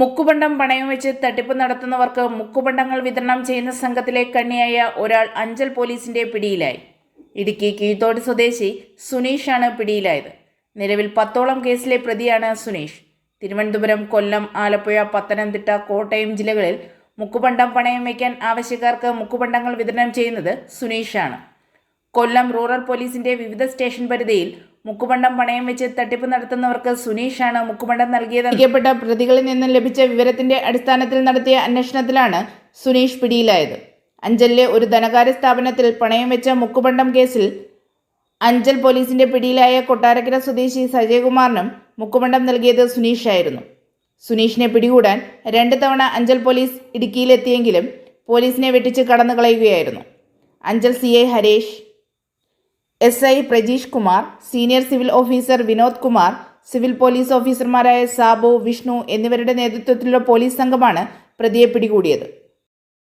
മുക്കുപണ്ടം പണയം വെച്ച് തട്ടിപ്പ് നടത്തുന്നവർക്ക് മുക്കുപണ്ടങ്ങൾ വിതരണം ചെയ്യുന്ന സംഘത്തിലെ കണ്ണിയായ ഒരാൾ അഞ്ചൽ പോലീസിന്റെ പിടിയിലായി. ഇടുക്കി കീഴ്ത്തോട് സ്വദേശി സുനീഷാണ് പിടിയിലായത്. നിലവിൽ പത്തോളം കേസിലെ പ്രതിയാണ് സുനീഷ്. തിരുവനന്തപുരം കൊല്ലം ആലപ്പുഴ പത്തനംതിട്ട കോട്ടയം ജില്ലകളിൽ മുക്കുപണ്ടം പണയം വയ്ക്കാൻ ആവശ്യക്കാർക്ക് മുക്കുപണ്ടങ്ങൾ വിതരണം ചെയ്യുന്നത് സുനീഷാണ്. കൊല്ലം റൂറൽ പോലീസിന്റെ വിവിധ സ്റ്റേഷൻ പരിധിയിൽ മുക്കുപണ്ടം പണയം വെച്ച് തട്ടിപ്പ് നടത്തുന്നവർക്ക് സുനീഷാണ് മുക്കുപണ്ടം നൽകിയത്. നൽകിയപ്പെട്ട പ്രതികളിൽ നിന്നും ലഭിച്ച വിവരത്തിന്റെ അടിസ്ഥാനത്തിൽ നടത്തിയ അന്വേഷണത്തിലാണ് സുനീഷ് പിടിയിലായത്. അഞ്ചലിലെ ഒരു ധനകാര്യ സ്ഥാപനത്തിൽ പണയം വെച്ച മുക്കുപണ്ടം കേസിൽ അഞ്ചൽ പോലീസിന്റെ പിടിയിലായ കൊട്ടാരക്കര സ്വദേശി സജയകുമാറിനും മുക്കുപണ്ടം നൽകിയത് സുനീഷായിരുന്നു. സുനീഷിനെ പിടികൂടാൻ രണ്ട് തവണ അഞ്ചൽ പോലീസ് ഇടുക്കിയിലെത്തിയെങ്കിലും പോലീസിനെ വെട്ടിച്ച് കടന്നു കളയുകയായിരുന്നു Anchal C I Harish S I Prajeesh Kumar senior civil officer Vinod Kumar civil police ഓഫീസർമാരായ സാബു വിഷ്ണു എന്നിവരുടെ നേതൃത്വത്തിലുള്ള പോലീസ് സംഘമാണ് പ്രതിയെ പിടികൂടിയത്.